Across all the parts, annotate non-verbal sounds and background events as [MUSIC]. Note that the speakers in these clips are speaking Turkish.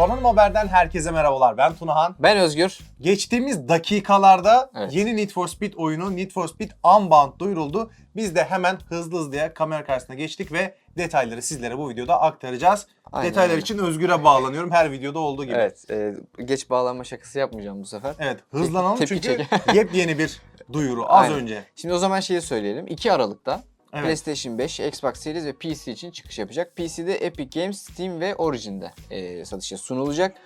Donanım Haber'den herkese merhabalar. Ben Tunahan. Ben Özgür. Geçtiğimiz dakikalarda Evet. yeni Need for Speed oyunu Need for Speed Unbound duyuruldu. Biz de hemen hızlı hızlıya kamera karşısına geçtik ve detayları sizlere bu videoda aktaracağız. Aynen Detaylar öyle. için Özgür'e bağlanıyorum her videoda olduğu gibi. Evet. e, geç bağlanma şakası yapmayacağım bu sefer. Evet, hızlanalım Tepki çünkü [LAUGHS] yepyeni bir duyuru az Aynen. önce. Şimdi o zaman şeyi söyleyelim. 2 Aralık'ta Evet. PlayStation 5, Xbox Series ve PC için çıkış yapacak. PC'de Epic Games, Steam ve Origin'de e, satışa sunulacak.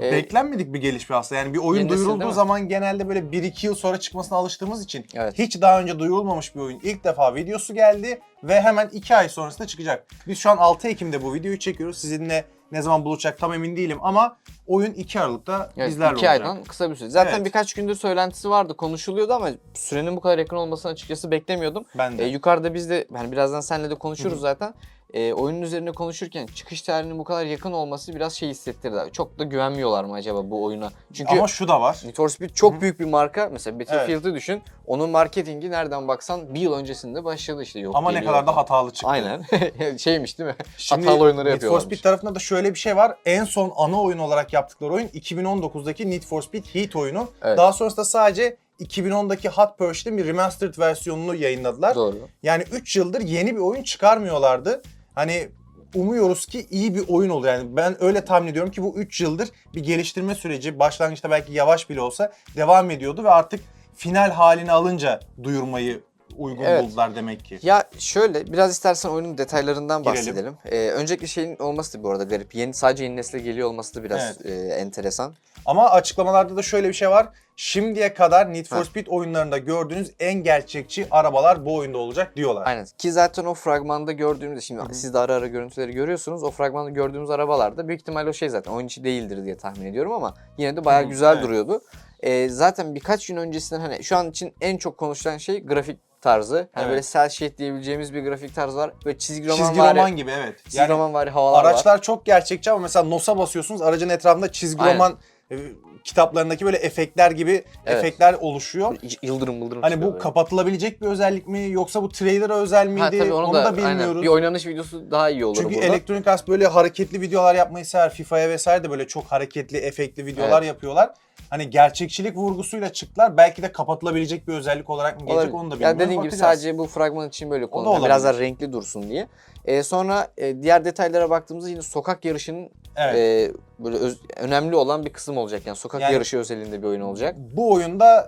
E, Beklenmedik bir gelişme aslında. Yani bir oyun Yeni nesil duyurulduğu zaman genelde böyle 1-2 yıl sonra çıkmasına alıştığımız için Evet. hiç daha önce duyurulmamış bir oyun. İlk defa videosu geldi ve hemen 2 ay sonrasında çıkacak. Biz şu an 6 Ekim'de bu videoyu çekiyoruz. Sizinle ne zaman buluşacak tam emin değilim ama oyun 2 Aralık'ta Evet, bizlerle iki olacak. aydan kısa bir süre. Zaten Evet. birkaç gündür söylentisi vardı, konuşuluyordu ama sürenin bu kadar yakın olmasını açıkçası beklemiyordum. Ben de. E, yukarıda biz de hani birazdan seninle de konuşuruz zaten. E, oyunun üzerine konuşurken çıkış tarihinin bu kadar yakın olması biraz şey hissettirdi. abi. Çok da güvenmiyorlar mı acaba bu oyuna? Çünkü ama şu da var. Need for Speed çok büyük bir marka. Mesela Battlefield'ı düşün. Onun marketingi nereden baksan bir yıl öncesinde başladı işte. Yok Ama ne kadar da falan. hatalı çıktı. Şeymiş [LAUGHS] Şeymiş değil mi? Şimdi Hatalı oyunları Need for. Speed tarafında da şöyle bir şey var. En son ana oyun olarak yaptıkları oyun 2019'daki Need for Speed Heat oyunu. Evet. Daha sonrasında sadece 2010'daki Hot Pursuit'in bir remastered versiyonunu yayınladılar. Doğru. Yani 3 yıldır yeni bir oyun çıkarmıyorlardı. Hani umuyoruz ki iyi bir oyun olur. Yani ben öyle tahmin ediyorum ki bu 3 yıldır bir geliştirme süreci başlangıçta belki yavaş bile olsa devam ediyordu ve artık final halini alınca duyurmayı uygun Evet. buldular demek ki. Ya şöyle biraz istersen oyunun detaylarından Girelim. bahsedelim. Ee, öncelikle şeyin olması da bu arada garip. Yeni sadece yeni nesle geliyor olması da biraz e, enteresan. Ama açıklamalarda da şöyle bir şey var. Şimdiye kadar Need for Ha. Speed oyunlarında gördüğünüz en gerçekçi arabalar bu oyunda olacak diyorlar. Aynen. Ki zaten o fragmanda gördüğümüz şimdi siz de ara ara görüntüleri görüyorsunuz. O fragmanda gördüğümüz arabalar da büyük ihtimalle o şey zaten oyun içi değildir diye tahmin ediyorum ama yine de bayağı güzel evet. duruyordu. Ee, zaten birkaç gün öncesinden hani şu an için en çok konuşulan şey grafik tarzı. Hani Evet. böyle cel shade diyebileceğimiz bir grafik tarzı var. Böyle çizgi roman Çizgi vari- roman gibi evet. Çizgi roman vari havalar var. Araçlar çok gerçekçi ama mesela NOS'a basıyorsunuz aracın etrafında çizgi Aynen. roman e, kitaplarındaki böyle efektler gibi Evet. efektler oluşuyor. Y- Yıldırım yıldırım Hani çıkıyor bu böyle. kapatılabilecek bir özellik mi yoksa bu trailer'a özel miydi? Ha, tabii onu, da, aynen. bilmiyoruz. Bir oynanış videosu daha iyi olur Çünkü burada. Electronic Arts böyle hareketli videolar yapmayı sever. FIFA'ya vesaire de böyle çok hareketli, efektli videolar yapıyorlar. Hani gerçekçilik vurgusuyla çıktılar. Belki de kapatılabilecek bir özellik olarak mı gelecek Olabilir. onu da Ya bilmiyorum. dediğim gibi Bakacağız. sadece bu fragman için böyle kullanılıyor. Biraz daha renkli dursun diye. Ee, sonra e, diğer detaylara baktığımızda yine sokak yarışının Evet. e, böyle öz- önemli olan bir kısım olacak. Yani sokak Yani- yarışı özelinde bir oyun olacak. bu oyunda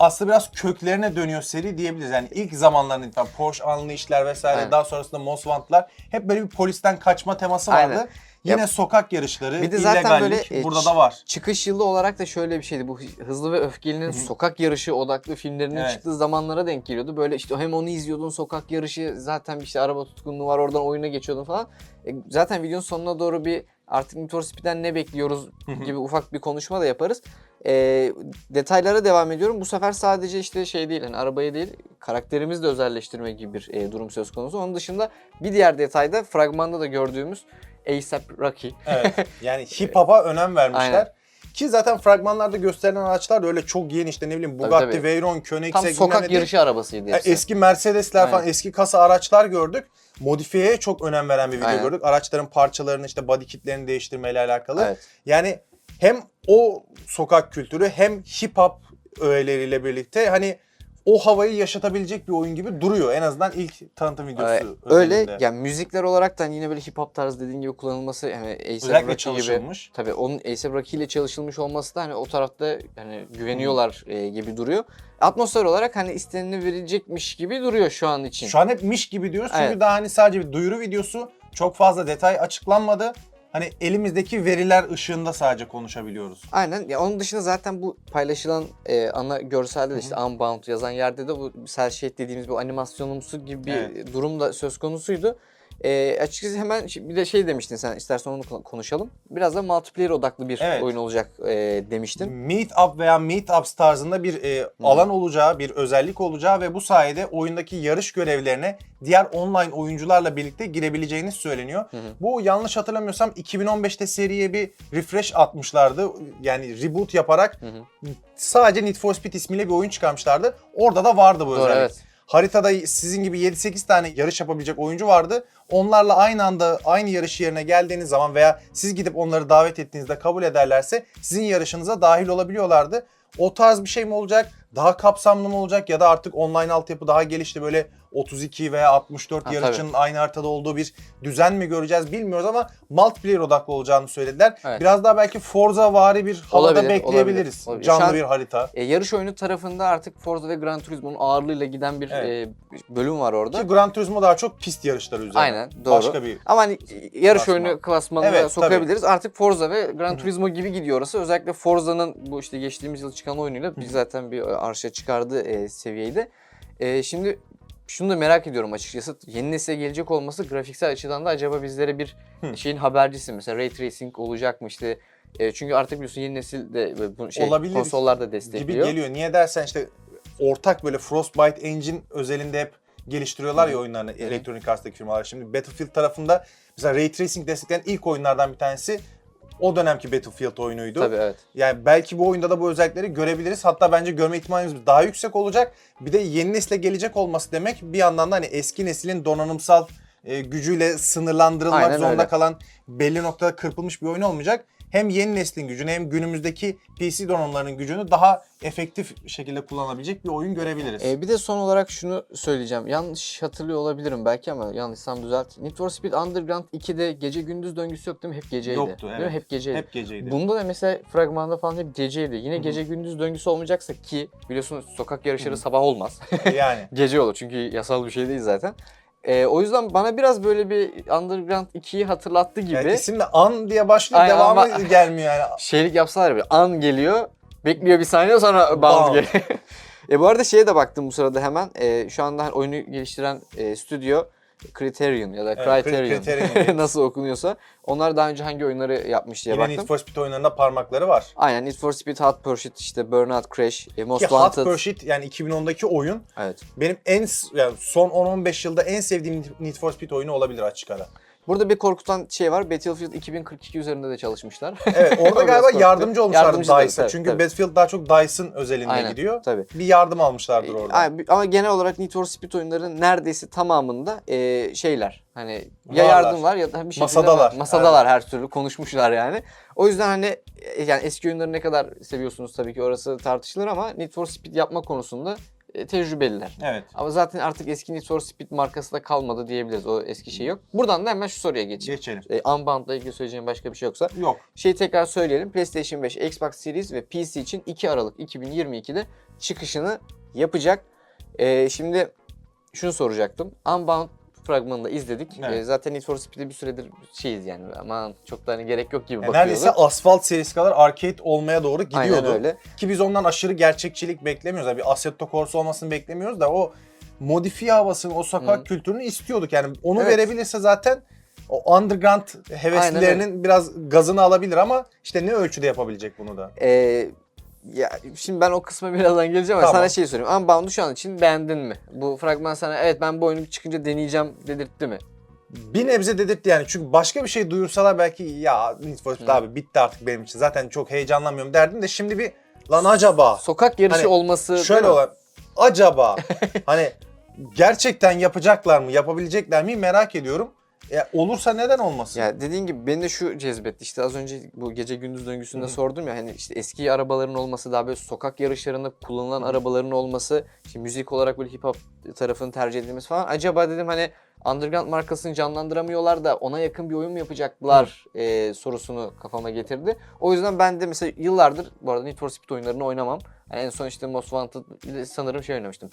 aslında biraz köklerine dönüyor seri diyebiliriz. Yani ilk zamanlarında itibaren Porsche Unleashed'ler vesaire Aynen. daha sonrasında Most Wanted'lar hep böyle bir polisten kaçma teması vardı. Aynen. Yine sokak yarışları, Bir de zaten illegallik böyle, e, burada da var. Çıkış yılı olarak da şöyle bir şeydi. Bu Hızlı ve Öfkeli'nin sokak yarışı odaklı filmlerinin Evet. çıktığı zamanlara denk geliyordu. Böyle işte hem onu izliyordun sokak yarışı zaten işte araba tutkunluğu var oradan oyuna geçiyordun falan. E, zaten videonun sonuna doğru bir artık Need for Speed'den ne bekliyoruz gibi ufak bir konuşma da yaparız. E, detaylara devam ediyorum. Bu sefer sadece işte şey değil hani arabayı değil karakterimizi de özelleştirme gibi bir e, durum söz konusu. Onun dışında bir diğer detayda fragmanda da gördüğümüz A$AP Rocky. Evet. [LAUGHS] Yani hip hop'a önem vermişler. Aynen. Ki zaten fragmanlarda gösterilen araçlar da öyle çok yeni işte ne bileyim Bugatti tabii. Veyron, Koenigsegg Tam bilmem sokak ne değil. yarışı arabasıydı Ya hepsi. Eski Mercedesler falan, Aynen. eski kasa araçlar gördük. Modifiyeye çok önem veren bir video Aynen. gördük. Araçların parçalarını işte body kitlerini değiştirmeyle alakalı. Evet. Yani hem o sokak kültürü hem hip hop öğeleriyle birlikte hani o havayı yaşatabilecek bir oyun gibi duruyor. En azından ilk tanıtım videosu Ee, öyle yani müzikler olarak da hani yine böyle hip hop tarzı dediğin gibi kullanılması yani A$AP Rocky gibi çalışılmış. tabii onun A$AP Rocky ile çalışılmış olması da hani o tarafta hani güveniyorlar e, gibi duruyor. Atmosfer olarak hani isteneni verilecekmiş gibi duruyor şu an için. Şu an hep miş gibi diyoruz çünkü Evet. daha hani sadece bir duyuru videosu. Çok fazla detay açıklanmadı. Hani elimizdeki veriler ışığında sadece konuşabiliyoruz. Aynen. Ya onun dışında zaten bu paylaşılan e, ana görselde de işte Unbound yazan yerde de bu cel shade dediğimiz bu animasyonumsu gibi bir Evet. durum da söz konusuydu. E, açıkçası hemen bir de şey demiştin sen istersen onu kon- konuşalım. Biraz da multiplayer odaklı bir Evet. oyun olacak e, demiştin. Meet up veya meet ups tarzında bir e, alan olacağı, bir özellik olacağı ve bu sayede oyundaki yarış görevlerine diğer online oyuncularla birlikte girebileceğiniz söyleniyor. Bu yanlış hatırlamıyorsam 2015'te seriye bir refresh atmışlardı. Yani reboot yaparak sadece Need for Speed ismiyle bir oyun çıkarmışlardı. Orada da vardı bu Doğru özellik. evet. Haritada sizin gibi 7-8 tane yarış yapabilecek oyuncu vardı. Onlarla aynı anda aynı yarış yerine geldiğiniz zaman veya siz gidip onları davet ettiğinizde kabul ederlerse sizin yarışınıza dahil olabiliyorlardı. O tarz bir şey mi olacak? Daha kapsamlı mı olacak ya da artık online altyapı daha gelişti böyle 32 veya 64 Ha, yarışçının aynı haritada olduğu bir düzen mi göreceğiz bilmiyoruz ama multiplayer odaklı olacağını söylediler. Evet. Biraz daha belki Forza vari bir havada Olabilir, bekleyebiliriz. olabilir, olabilir. Canlı an- bir harita. E, yarış oyunu tarafında artık Forza ve Gran Turismo'nun ağırlığıyla giden bir Evet. e, bölüm var orada. Ki Gran Turismo daha çok pist yarışları üzerine. Aynen doğru. Başka bir Ama hani yarış Klasman. oyunu klasmanına Evet, sokabiliriz. Artık Forza ve Gran Turismo gibi gidiyor orası. Özellikle Forza'nın bu işte geçtiğimiz yıl çıkan oyunuyla biz zaten bir arşa çıkardığı e, seviyeydi. E, şimdi şunu da merak ediyorum açıkçası. Yeni nesile gelecek olması grafiksel açıdan da acaba bizlere bir Hı. şeyin habercisi mi? Mesela Ray Tracing olacak mı işte? E, çünkü artık biliyorsun yeni nesil de bu şey Olabilir konsollarda gibi destekliyor. geliyor. Niye dersen işte ortak böyle Frostbite Engine özelinde hep geliştiriyorlar ya oyunlarını Electronic Arts'taki firmalar. Şimdi Battlefield tarafında mesela Ray Tracing destekleyen ilk oyunlardan bir tanesi o dönemki Battlefield oyunuydu. Tabii evet. Yani belki bu oyunda da bu özellikleri görebiliriz. Hatta bence görme ihtimalimiz daha yüksek olacak. Bir de yeni nesile gelecek olması demek bir yandan da hani eski neslin donanımsal e, gücüyle sınırlandırılmak Aynen zorunda öyle. kalan belli noktada kırpılmış bir oyun olmayacak. Hem yeni neslin gücünü hem günümüzdeki PC donanımlarının gücünü daha efektif şekilde kullanabilecek bir oyun görebiliriz. E, bir de son olarak şunu söyleyeceğim. Yanlış hatırlıyor olabilirim belki ama yanlışsam düzelt. Need for Speed Underground 2'de gece gündüz döngüsü yok değil mi? Hep geceydi. Yoktu, Değil mi? evet. Hep geceydi. Hep geceydi. Bunda da mesela fragmanda falan hep geceydi. Yine Hı hı. gece gündüz döngüsü olmayacaksa ki biliyorsunuz sokak yarışları Hı hı. sabah olmaz. yani. [LAUGHS] Gece olur çünkü yasal bir şey değil zaten. E, o yüzden bana biraz böyle bir Underground 2'yi hatırlattı gibi. yani isim de An diye başlıyor Aynen devamı ama- gelmiyor yani. şeylik yapsalar ya böyle an geliyor, bekliyor bir saniye sonra bounce Bounce. geliyor. [LAUGHS] e bu arada şeye de baktım bu sırada hemen. E, şu anda oyunu geliştiren e, stüdyo Criterion ya da Evet, Criterion Criterion. [LAUGHS] nasıl okunuyorsa. Onlar daha önce hangi oyunları yapmış diye Yine baktım. Need for Speed oyunlarında parmakları var. Aynen Need for Speed, Hot Pursuit, işte Burnout Crash, e, Most Ki Hot Wanted. Pursuit yani 2010'daki oyun Evet. benim en yani son 10-15 yılda en sevdiğim Need for Speed oyunu olabilir açık ara. Burada bir korkutan şey var. Battlefield 2042 üzerinde de çalışmışlar. Evet orada [LAUGHS] galiba yardımcı olmuşlar tabii, Çünkü tabii. Battlefield daha çok DICE'ın özelinde Aynen, gidiyor. Tabii. Bir yardım almışlardır E, orada. Ama genel olarak Need for Speed oyunlarının neredeyse tamamında e, şeyler. Hani ya Varlar. yardım var ya da bir şekilde Masadalar. Masadalar her türlü konuşmuşlar yani. O yüzden hani e, yani eski oyunları ne kadar seviyorsunuz tabii ki orası tartışılır ama Need for Speed yapma konusunda tecrübeliler. Evet. Ama zaten artık eski Need for Speed markası da kalmadı diyebiliriz. O eski şey yok. Buradan da hemen şu soruya geçeyim. Geçelim. E, Unbound'la ilgili söyleyeceğim başka bir şey yoksa. Yok. Şeyi tekrar söyleyelim. PlayStation 5, Xbox Series ve PC için 2 Aralık 2022'de çıkışını yapacak. Ee, şimdi şunu soracaktım. Unbound fragmanını da izledik. Evet. Ee, zaten Need for Speed'de bir süredir şeyiz yani. Aman çok da hani gerek yok gibi Yani bakıyorduk. neredeyse asfalt serisi kadar arcade olmaya doğru gidiyordu. Aynen öyle. Ki biz ondan aşırı gerçekçilik beklemiyoruz. Yani bir Assetto Corsa olmasını beklemiyoruz da o modifiye havasını, o sokak Hı. kültürünü istiyorduk. Yani onu Evet. verebilirse zaten o underground heveslilerinin biraz gazını alabilir ama işte ne ölçüde yapabilecek bunu da. Ee, ya şimdi ben o kısma birazdan geleceğim ama Tamam. sana şey sorayım. Unbound'u şu an için beğendin mi? Bu fragman sana evet ben bu oyunu çıkınca deneyeceğim dedirtti mi? Bir nebze dedirtti yani çünkü başka bir şey duyursalar belki ya Need for Speed abi bitti artık benim için zaten çok heyecanlanmıyorum derdim de şimdi bir lan acaba Sokak yarışı Hani olması şöyle olan acaba [LAUGHS] hani gerçekten yapacaklar mı yapabilecekler mi merak ediyorum. Ya olursa neden olmasın? Ya dediğin gibi beni de şu cezbetti. İşte az önce bu gece gündüz döngüsünde Hı hı. sordum ya hani işte eski arabaların olması daha böyle sokak yarışlarında kullanılan arabaların olması, işte müzik olarak böyle hip hop tarafını tercih edilmesi falan. Acaba dedim hani Underground markasını canlandıramıyorlar da ona yakın bir oyun mu yapacaklar e, sorusunu kafama getirdi. O yüzden ben de mesela yıllardır bu arada Need for Speed oyunlarını oynamam. Yani en son işte Most Wanted sanırım şey oynamıştım.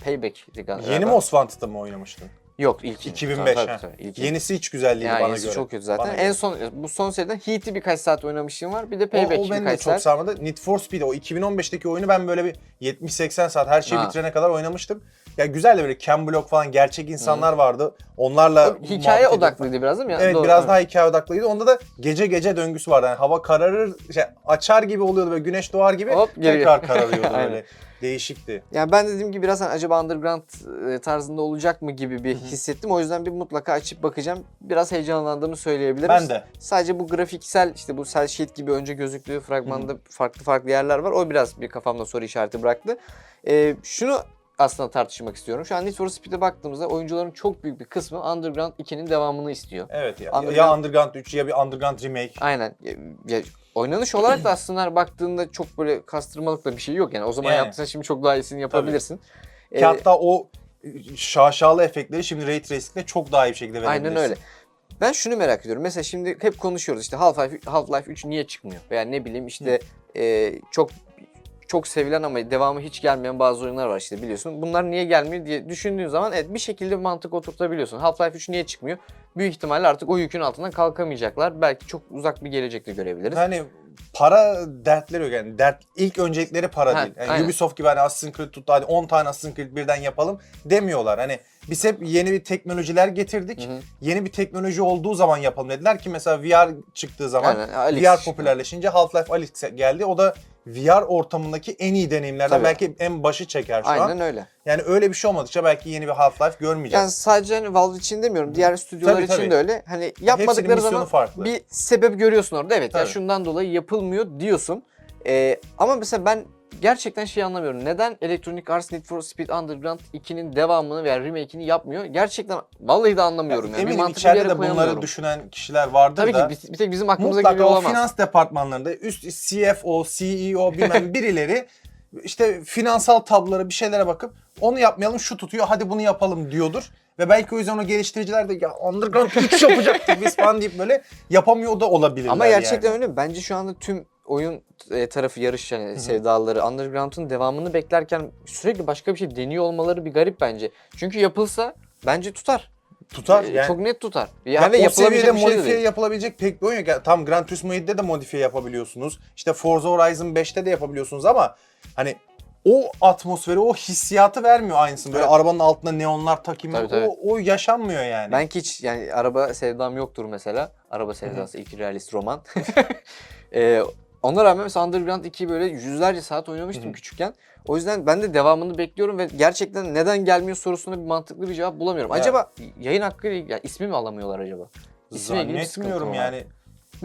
Galiba. Yeni Most Wanted'da mı oynamıştın? Yok ilk 2005. Tabii, tabii, ilk Yenisi hiç güzel değil yani bana yenisi göre. çok kötü zaten. Bana En göre. son bu son seriden Heat'i birkaç saat oynamışlığım var. Bir de o, Payback o beni de birkaç çok saat. sarmadı. Need for Speed o 2015'teki oyunu ben böyle bir 70-80 saat her şeyi Ha. bitirene kadar oynamıştım. Ya güzel de böyle Cam Block falan gerçek insanlar vardı. Onlarla O Hikaye ediyorduk. odaklıydı biraz değil mi? Evet Doğru, biraz daha hikaye odaklıydı. Onda da gece gece döngüsü vardı. Yani hava kararır, şey, açar gibi oluyordu böyle güneş doğar gibi Hop, geri- tekrar kararıyordu [LAUGHS] Aynen. böyle. Değişikti. Yani ben dediğim gibi biraz hani acaba underground e, tarzında olacak mı gibi bir hissettim. O yüzden bir mutlaka açıp bakacağım. Biraz heyecanlandığımı söyleyebilirim. Ben de. Sadece bu grafiksel işte bu cel shade gibi önce gözüktüğü fragmanda farklı farklı yerler var. O biraz bir kafamda soru işareti bıraktı. Ee, şunu aslında tartışmak istiyorum. Şu an Need for Speed'e baktığımızda oyuncuların çok büyük bir kısmı Underground 2'nin devamını istiyor. Evet ya. Underground- Ya Underground 3 ya bir Underground remake. Aynen. Ya, ya oynanış olarak da aslında baktığında çok böyle kastırmalık da bir şey yok yani. O zaman Yani. yaptıysan şimdi çok daha iyisini yapabilirsin. Ki Ee, hatta o şaşalı efektleri şimdi Ray Tracing'de çok daha iyi bir şekilde verebilirsin. Aynen öyle. Ben şunu merak ediyorum. Mesela şimdi hep konuşuyoruz işte Half-Life Half-Life 3 niye çıkmıyor? Veya ne bileyim işte e, çok çok sevilen ama devamı hiç gelmeyen bazı oyunlar var işte biliyorsun. Bunlar niye gelmiyor diye düşündüğün zaman evet bir şekilde mantık oturtabiliyorsun. Half-Life 3 niye çıkmıyor? Büyük ihtimalle artık o yükün altından kalkamayacaklar. Belki çok uzak bir gelecekte görebiliriz. Hani para dertleri yok yani. Dert, ilk öncelikleri para Ha, değil. Yani aynen. Ubisoft gibi hani Assassin's Creed tuttu hadi 10 tane Assassin's Creed birden yapalım demiyorlar. Hani biz hep yeni bir teknolojiler getirdik. Hı hı. Yeni bir teknoloji olduğu zaman yapalım dediler ki mesela VR çıktığı zaman Aynen, VR popülerleşince Half-Life Alyx geldi. O da VR ortamındaki en iyi deneyimlerden Tabii. belki en başı çeker şu Aynen an. öyle. Yani öyle bir şey olmadıkça belki yeni bir Half-Life görmeyeceğiz. Yani sadece hani Valve için demiyorum. Diğer stüdyolar Tabii, için tabii. de öyle. Hani yapmadıkları zaman farklı. bir sebep görüyorsun orada. Evet ya Tabii. şundan dolayı yapılmıyor diyorsun. Ee, ama mesela ben gerçekten şey anlamıyorum. Neden Electronic Arts Need for Speed Underground 2'nin devamını veya remake'ini yapmıyor? Gerçekten vallahi de anlamıyorum. Yani, Bir Eminim içeride de bunları düşünen kişiler vardır Tabii da. ki bir, bir tek bizim aklımıza geliyor Mutlaka o olamaz. finans departmanlarında üst CFO, CEO [LAUGHS] bilmem birileri işte finansal tablolara bir şeylere bakıp onu yapmayalım şu tutuyor hadi bunu yapalım diyordur. Ve belki o yüzden o geliştiriciler de ya Underground 3 yapacaktık [LAUGHS] biz falan deyip böyle yapamıyor da olabilirler Ama gerçekten yani. öyle. Bence şu anda tüm oyun e, tarafı yarış yani sevdaları Underground'ın devamını beklerken sürekli başka bir şey deniyor olmaları bir garip bence. Çünkü yapılsa bence tutar. Tutar Ee, yani. Çok net tutar. Ya Yani o seviyede bir şey modifiye değil. yapılabilecek pek bir oyun yok. Yani tam Gran Turismo 7'de de modifiye yapabiliyorsunuz. İşte Forza Horizon 5'te de yapabiliyorsunuz ama hani o atmosferi, o hissiyatı vermiyor aynısını. Böyle Evet. arabanın altında neonlar takayım. Tabii, tabii. O, o yaşanmıyor yani. Ben ki hiç yani araba sevdam yoktur mesela. Araba sevdası ilk realist roman. [LAUGHS] ee, ona rağmen mesela Underground 2'yi böyle yüzlerce saat oynamıştım Hı hı. küçükken. O yüzden ben de devamını bekliyorum ve gerçekten neden gelmiyor sorusuna bir mantıklı bir cevap bulamıyorum. Evet. Acaba yayın hakkı ya ismi mi alamıyorlar acaba? İsmiyle ilgili bir sıkıntı Zannetmiyorum mı var? yani.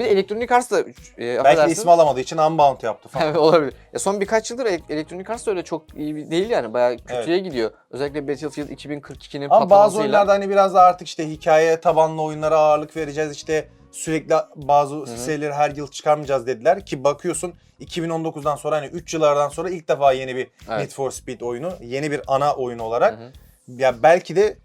Bir de Electronic Arts da e, Belki de ismi alamadığı için Unbound yaptı falan. Evet, olabilir. Ya son birkaç yıldır Electronic Arts da öyle çok iyi değil yani. Bayağı kötüye gidiyor. Özellikle Battlefield 2042'nin Ama bazı patlamasıyla. oyunlarda hani biraz da artık işte hikaye tabanlı oyunlara ağırlık vereceğiz. İşte sürekli bazı serileri her yıl çıkarmayacağız dediler ki bakıyorsun 2019'dan sonra hani 3 yıllardan sonra ilk defa yeni bir Evet. Need for Speed oyunu, yeni bir ana oyun olarak Hı hı. ya belki de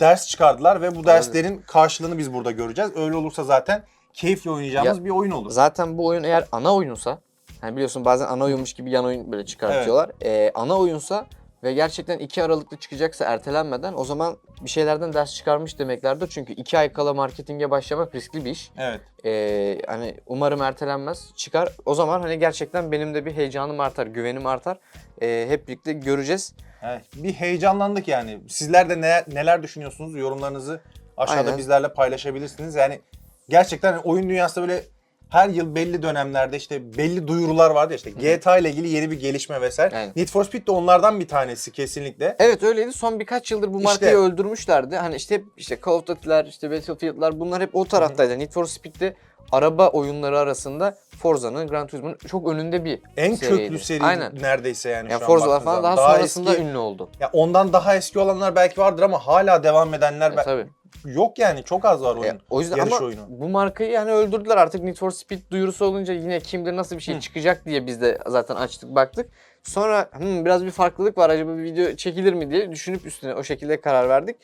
ders çıkardılar ve bu derslerin karşılığını biz burada göreceğiz. Öyle olursa zaten keyifle oynayacağımız Ya- bir oyun olur. Zaten bu oyun eğer ana oyunsa, hani biliyorsun bazen ana oyunmuş gibi yan oyun böyle çıkartıyorlar. Ee, ana oyunsa ve gerçekten 2 Aralık'ta çıkacaksa ertelenmeden o zaman bir şeylerden ders çıkarmış demeklerdir. Çünkü 2 ay kala marketinge başlamak riskli bir iş. Evet. Ee, hani umarım ertelenmez, çıkar. O zaman hani gerçekten benim de bir heyecanım artar, güvenim artar. Ee, hep birlikte göreceğiz. Evet, bir heyecanlandık yani. Sizler de neler, neler düşünüyorsunuz? Yorumlarınızı aşağıda Aynen. bizlerle paylaşabilirsiniz. Yani gerçekten oyun dünyasında böyle her yıl belli dönemlerde işte belli duyurular vardı ya işte GTA ile ilgili yeni bir gelişme vesaire. Aynen. Need for Speed de onlardan bir tanesi kesinlikle. Evet öyleydi. Son birkaç yıldır bu İşte- markayı öldürmüşlerdi. Hani işte hep işte Call of Duty'ler, işte Battlefield'lar bunlar hep o taraftaydı. Need for Speed'de araba oyunları arasında Forza'nın, Gran Turismo'nun çok önünde bir En seriydi. köklü seri Aynen. neredeyse yani Yani şu an Forza'lar falan daha, zaman. sonrasında eski- ünlü oldu. ya ondan daha eski olanlar belki vardır ama hala devam edenler E, tabii. yok yani çok az var E, oyun. o yüzden yarış ama oyunu. bu markayı yani öldürdüler artık Need for Speed duyurusu olunca yine kim bilir nasıl bir şey Hı. çıkacak diye biz de zaten açtık baktık. Sonra "Hmm, biraz bir farklılık var acaba bir video çekilir mi diye düşünüp üstüne o şekilde karar verdik.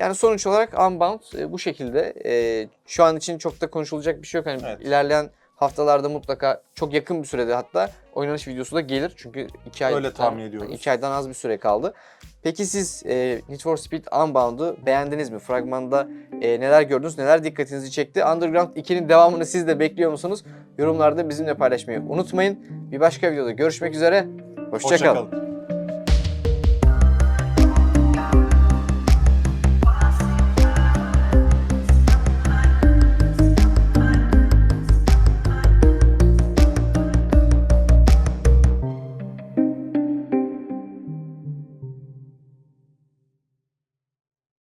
Yani sonuç olarak Unbound e, bu şekilde. E, şu an için çok da konuşulacak bir şey yok. Hani Evet. ilerleyen haftalarda mutlaka çok yakın bir sürede hatta oynanış videosu da gelir. Çünkü 2 ay Öyle tahmin ediyoruz. 2 aydan az bir süre kaldı. Peki siz e, Need for Speed Unbound'u beğendiniz mi? Fragmanda e, neler gördünüz, neler dikkatinizi çekti? Underground 2'nin devamını siz de bekliyor musunuz? Yorumlarda bizimle paylaşmayı unutmayın. Bir başka videoda görüşmek üzere. Hoşçakalın. Hoşça kalın.